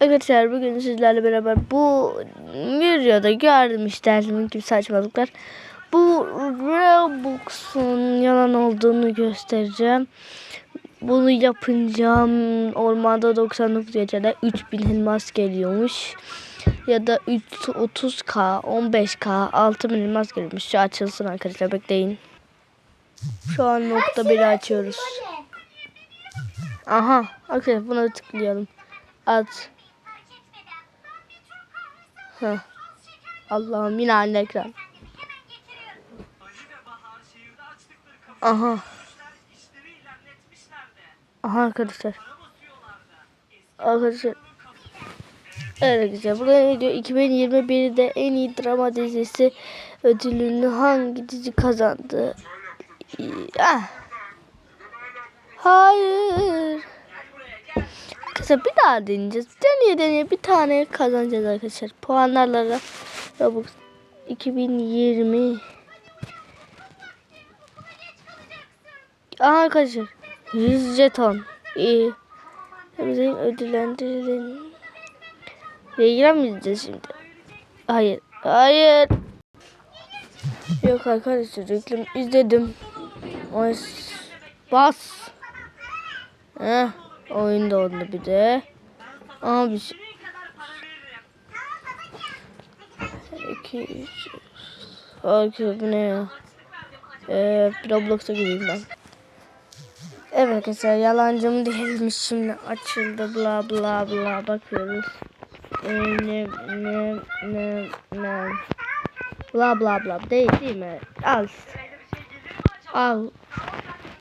Arkadaşlar bugün sizlerle beraber bu videoda gördüm işte gibi saçmalıklar. Bu Robux'un yalan olduğunu göstereceğim. Bunu yapınca ormanda 99 gecede 3000 elmas geliyormuş. Ya da 3 30k, 15k, 6000 elmas geliyormuş. Şu açılsın arkadaşlar bekleyin. Şu an nokta biri açıyoruz. Aha. Arkadaşlar buna tıklayalım. At. Heh. Allah'ım yine aynı ekran. Aha. Aha arkadaşlar. Arkadaşlar. Evet güzel. Burada ne diyor? 2021'de en iyi drama dizisi ödülünü hangi dizi kazandı? Ah. Hayır. Arkadaşlar bir daha deneyeceğiz. Deneye deneye bir tane kazanacağız arkadaşlar. Puanlarla Robux 2020 Aha arkadaşlar 100 jeton. İyi. Bizim ödüllendirilen Reklam mı izleyeceğiz şimdi? Hayır. Hayır. Yok arkadaşlar reklam izledim. Bas. Heh, oyun da oldu bir de. Abi. İki, üç. Arkadaşlar bu ne ya? Ee, Roblox'a gireyim ben. Evet arkadaşlar yalancım değilmiş şimdi açıldı bla bla bla bakıyoruz. Ee, ne ne ne ne bla bla bla değil değil mi? Al. Al.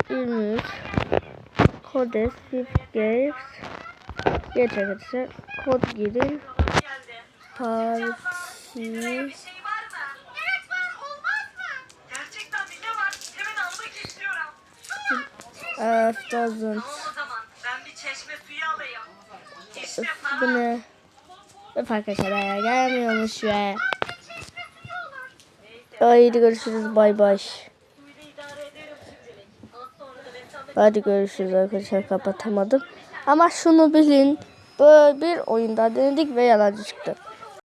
23 Kodes Shift Games Geç arkadaşlar Kod girin Parti? Evet. Earth doesn't Bu ne? Öf arkadaşlar ya gelmiyormuş be Haydi görüşürüz bay bay Hadi görüşürüz arkadaşlar. Kapatamadım. Ama şunu bilin Böyle bir oyunda denedik ve yalancı çıktı